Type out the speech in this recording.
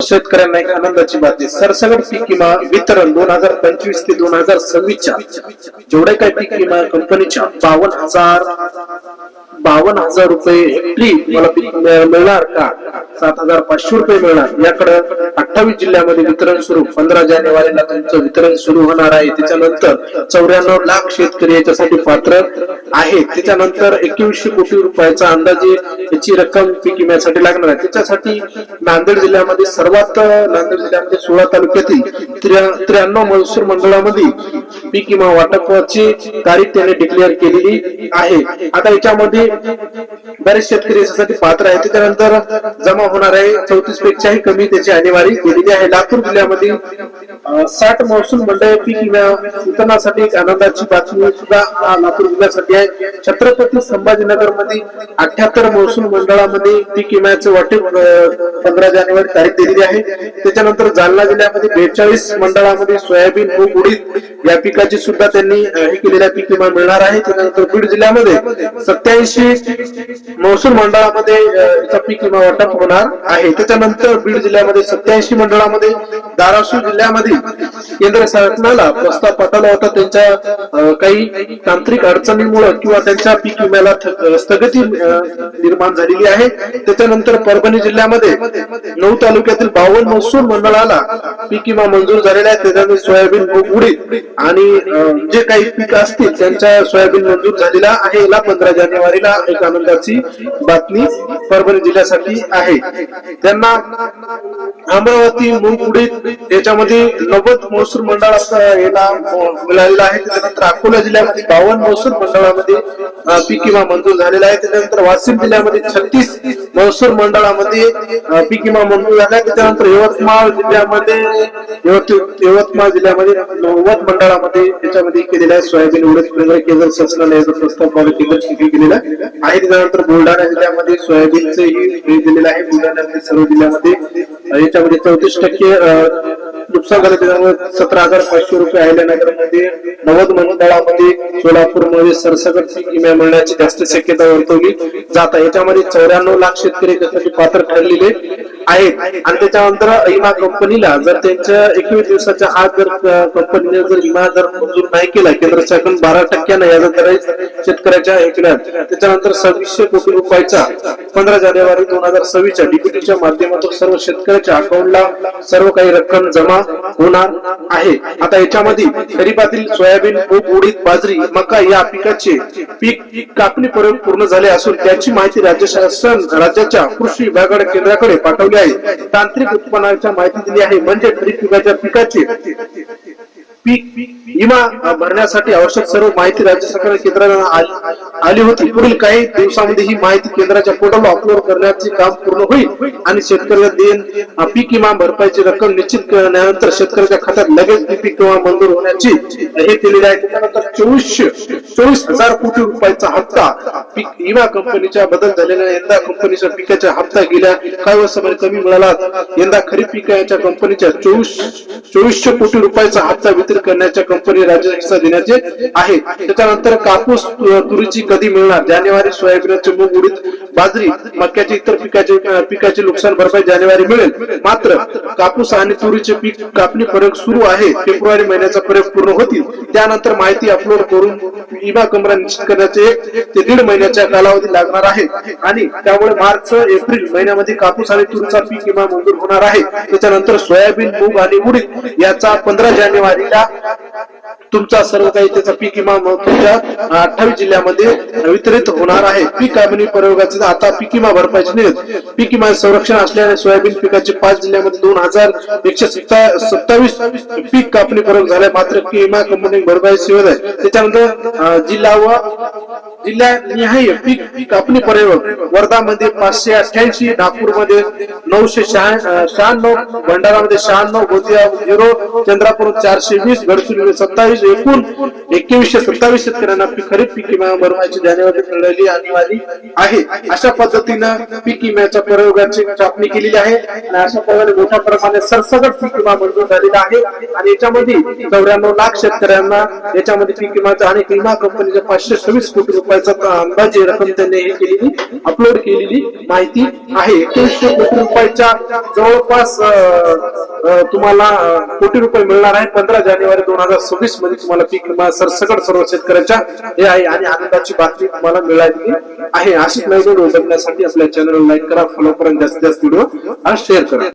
शेतकऱ्यांना एक आनंदाची बातमी. सरसगट पीक विमा वितरण दोन हजार पंचवीस ते दोन हजार सव्वीसच्या. जेवढे काही पीक विमा कंपनीच्या बावन्न हजार बावन्न हजार रुपये हेक्टरी मला पीक मिळणार का? सात हजार पाचशे रुपये मिळणार. याकडे अठ्ठावीस जिल्ह्यामध्ये वितरण सुरू. पंधरा जानेवारीला तुमचं वितरण सुरू होणार आहे. त्याच्यानंतर चौऱ्याण्णव लाख शेतकरी याच्यासाठी पात्र आहेत. त्याच्यानंतर एकवीसशे कोटी रुपयाचा अंदाजे याची रक्कम पीक विम्यासाठी लागणार आहे. त्याच्यासाठी नांदेड जिल्ह्यामध्ये सर्वात नांदेड जिल्ह्यामध्ये सोळा तालुक्यातील त्र्याण्णव महसूल मंडळामध्ये पीक विमा वाटपाची तारीख त्याने डिक्लेअर केलेली आहे. आता याच्यामध्ये बरेच शेतकरी याच्यासाठी पात्र आहेत. त्यानंतर जमा होणार आहे चौतीस पेक्षाही कमी त्याची आणेवारी केलेली आहे. लातूर जिल्ह्यामध्ये साठ महसूल मंडळ पीक विमा वितरणासाठी एक आनंदाची बातमी सुद्धा लातूर जिल्ह्यासाठी आहे. छत्रपती संभाजीनगरमध्ये अठ्याहत्तर महसूल मंडळामध्ये पीक विम्याचे वाटप पंधरा जानेवारी तारीख दिलेली आहे. त्याच्यानंतर जालना जिल्ह्यामध्ये बेचाळीस मंडळामध्ये सोयाबीन मूग उडीद या पिकाची सुद्धा त्यांनी हे केलेला पीक विमा मिळणार आहे. त्याच्यानंतर बीड जिल्ह्यामध्ये सत्याऐंशी महसूल मंडळामध्ये पीक विमा वाटप होणार आहे. त्याच्यानंतर बीड जिल्ह्यामध्ये सत्याऐंशी मंडळामध्ये धाराशिव जिल्ह्यामध्ये केंद्र शासनाला प्रस्ताव पाठवला होता. त्यांच्या काही तांत्रिक अडचणीमुळे किंवा त्यांच्या पीक विम्याला स्थगिती निर्माण झालेली आहे. त्याच्यानंतर परभणी जिल्ह्यामध्ये नऊ तालुक्यातील बावन्न महसूल मंडळाला पीक विमा मंजूर झालेला आहे. त्याच्यामध्ये सोयाबीन उडीद आणि जे काही पीक असतील त्यांच्या सोयाबीन मंजूर झालेला आहे. याला पंधरा जानेवारीला एक आनंदाची बातमी परभणी जिल्ह्यासाठी आहे. त्यांना अमरावती मूग त्याच्यामध्ये नव्वद महसूल मंडळ याला मिळालेला आहे. त्याच्यानंतर अकोला जिल्ह्यामध्ये बावन्न महसूल मंडळामध्ये पीक विमा मंजूर झालेला आहे. त्याच्यानंतर वाशिम जिल्ह्यामध्ये छत्तीस महसूल मंडळामध्ये पीक विमा मंजूर झाला आहे. त्याच्यानंतर यवतमाळ जिल्ह्यामध्ये यवत- यवतमाळ जिल्ह्यामध्ये नव्वद मंडळामध्ये त्याच्यामध्ये केलेला आहे. सोयाबीन उडीद केंद्र केंद्र शासनाने याचा प्रस्ताव केंद्र केलेला आहे. त्याच्यानंतर बुलढाणा जिल्ह्यामध्ये सोयाबीनचे हे दिलेलं आहे. बुलढाण्यामध्ये सर्व जिल्ह्यामध्ये. त्यामध्ये चौतीस टक्के नुकसान झालं त्याच्यामुळे सतरा हजार पाचशे रुपये अहिल्यानगरमध्ये नव्वद मंडळामध्ये सोलापूरमध्ये सरसकट विमा मिळण्याची जास्त शक्यता वर्तवली जात आहे. याच्यामध्ये चौऱ्याण्णव लाख शेतकरी त्यासाठी पात्र ठरलेले आहेत. आणि त्याच्यानंतर विमा कंपनीला जर त्यांच्या एकवीस दिवसाच्या आत जर कंपनीने जर विमा जर मंजूर नाही केला केंद्र शासन बारा टक्क्यानं याचा दर शेतकऱ्याच्या ऐकण्यात त्याच्यानंतर सव्वीसशे कोटी रुपयाचा पंधरा जानेवारी दोन हजार सव्वीसच्या डीबीटीच्या माध्यमातून सर्व शेतकऱ्याच्या अकाउंटला सर्व काही रक्कम जमा होणार आहे. आता याच्यामध्ये खरीपातील सोयाबीन मूग उडीद बाजरी मका या पिकाचे पीक कापणी पर्यंत पूर्ण झाले असून त्याची माहिती राज्य शासन राज्याच्या कृषी विभागाकडे केंद्राकडे पाठवली आहे. तांत्रिक उत्पन्नाच्या माहिती दिली आहे. म्हणजे खरीप पिकाच्या पिकाचे पीक विमा भरण्यासाठी आवश्यक सर्व माहिती राज्य सरकार केंद्राला आली- होती पुढील काही दिवसांमध्ये ही माहिती केंद्राच्या पोर्टलला अपलोड करण्याचे काम पूर्ण होईल आणि शेतकऱ्याला देण पीक विमा भरपाईची रक्कम निश्चित केल्यानंतर शेतकऱ्याच्या खात्यात लगेच पीक किंवा मंजूर होण्याची हे केलेले आहे. त्यानंतर चोवीसशे चोवीस हजार कोटी रुपयाचा हप्ता पीक विमा कंपनीच्या बदल झालेल्या यंदा कंपनीच्या पिकाचा हप्ता गेल्या काही वर्षामध्ये कमी मिळाला. यंदा खरीप पिकाच्या कंपनीच्या चोवीस चोवीसशे कोटी रुपयाचा हप्ता वितरित करण्याच्या कंपनी राज्य हिस्सा देण्याचे आहे. त्याच्यानंतर कापूस तुरीची कधी मिळणार? जानेवारी सोयाबीनचे मूग उडीद बाजरी मक्याचे इतर पिकाचे पिकाचे नुकसान भरपाई जानेवारी मिळेल. मात्र कापूस आणि तुरीचे पीक कापणी प्रयोग सुरू आहे. फेब्रुवारी महिन्याचा प्रयोग पूर्ण होतील. त्यानंतर माहिती अपलोड करून विमा कंपन्या निश्चित करण्याचे एक ते दीड महिन्याच्या कालावधी लागणार आहे. आणि त्यामुळे मार्च एप्रिल महिन्यामध्ये कापूस आणि तुरीचा पीक विमा मंजूर होणार आहे. त्याच्यानंतर सोयाबीन मूग आणि उडीद याचा पंधरा जानेवारीला तुमचा सर्व काही त्याचा पीक विमा तुमच्या अठ्ठावीस जिल्ह्यामध्ये वितरित होणार आहे. पीक कापणी प्रयोगाचे आता पीक विमा भरपाईचे नियत पीक विमा संरक्षण असल्याने सोयाबीन पिकाचे पाच जिल्ह्यामध्ये दोन हजार एकशे सत्तावीस पीक कापणी प्रयोग झाले. मात्र पीक विमा कंपनी भरपाई सेवा आहे. त्याच्यानंतर जिल्हा व जिल्ह्यानिहाय पीक कापणी प्रयोग वर्धामध्ये पाचशे नागपूर नागपूरमध्ये नऊशे शहा- शहाण्णव भंडारामध्ये शहाण्णव गोंदिया झिरो चंद्रापूर चारशे वीस गडचिरोली सत्तावीस एकूण एकवीसशे सत्तावीस शेतकऱ्यांना पीक- खरीप पीक विमा भरवायची जानेवारी मिळाली अनिवार्य आहे. अशा पद्धतीनं पीक विम्याच्या प्रयोगाची छापणी केलेली आहे आणि अशा प्रकारे मोठ्या प्रमाणात सरसगट पीक विमा मंजूर झालेला आहे आणि याच्यामध्ये चौऱ्याण्णव लाख शेतकऱ्यांना याच्यामध्ये पीक विमाचा आणि विमा कंपनीच्या पाचशे सव्वीस कोटी रुपये रुपयाचा अंदाजे रक्कम त्यांनी हे केलेली अपलोड केलेली माहिती आहे. एकोणीसशे कोटी रुपयाच्या जवळपास तुम्हाला कोटी रुपये मिळणार आहे. पंधरा जानेवारी दोन हजार सव्वीसमध्ये तुम्हाला पीक विमा सरसकट सर्व शेतकऱ्याच्या हे आहे आणि आनंदाची बातमी तुम्हाला मिळाली आहे. अशीच नवीन व्हिडिओ आपल्या चॅनल लाईक करा. फॉलो करा जास्तीत जास्त व्हिडिओ शेअर करा.